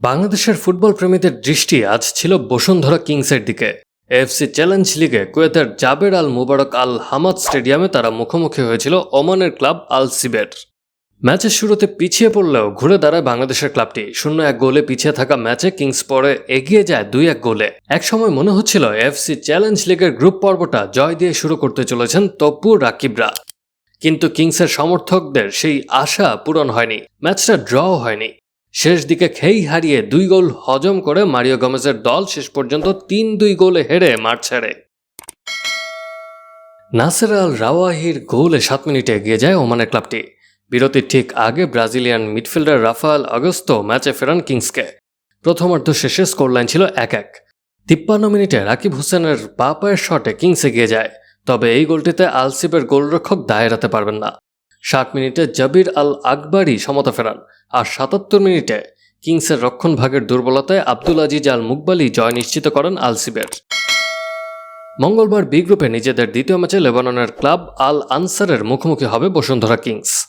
বাংলাদেশের ফুটবল প্রেমীদের দৃষ্টি আজ ছিল বসুন্ধরা কিংসের দিকে। এফসি চ্যালেঞ্জ লিগে কুয়েতের জাবের আল মুবারক আল হামাদ স্টেডিয়ামে তারা মুখোমুখি হয়েছিল ওমানের ক্লাব আল সিবের। ম্যাচের শুরুতে পিছিয়ে পড়লেও ঘুরে দাঁড়ায় বাংলাদেশের ক্লাবটি। শূন্য এক গোলে পিছিয়ে থাকা ম্যাচে কিংস পরে এগিয়ে যায় দুই এক গোলে। একসময় মনে হচ্ছিল এফসি চ্যালেঞ্জ লিগের গ্রুপ পর্বটা জয় দিয়ে শুরু করতে চলেছেন তপ্পু রাকিবরা। কিন্তু কিংসের সমর্থকদের সেই আশা পূরণ হয়নি। ম্যাচটা ড্র হয়নি। শেষ দিকে খেই হারিয়ে দুই গোল হজম করে মারিও গমেজের দল শেষ পর্যন্ত তিন দুই গোলে হেরে মাঠ ছাড়ে। নাসের আল রাওয়াহির গোলে সাত মিনিটে এগিয়ে যায় ওমানের ক্লাবটি। বিরতির ঠিক আগে ব্রাজিলিয়ান মিডফিল্ডার রাফায়েল আগস্তো ম্যাচে ফেরান কিংসকে। প্রথমার্ধ শেষে স্কোরলাইন ছিল এক এক। তিপ্পান্ন মিনিটে রাকিব হোসেনের পা পায়ের শটে কিংস এগিয়ে যায়। তবে এই গোলটিতে আলসিবের গোলরক্ষক দায় পারবেন না। ষাট মিনিটে জাবির আল আকবরই সমতা ফেরান আর সাতাত্তর মিনিটে কিংসের রক্ষণ ভাগের দুর্বলতায় আব্দুল আজিজ আল মুকবালি জয় নিশ্চিত করেন আলসিবের। মঙ্গলবার বি গ্রুপে নিজেদের দ্বিতীয় ম্যাচে লেবাননের ক্লাব আল আনসারের মুখোমুখি হবে বসুন্ধরা কিংস।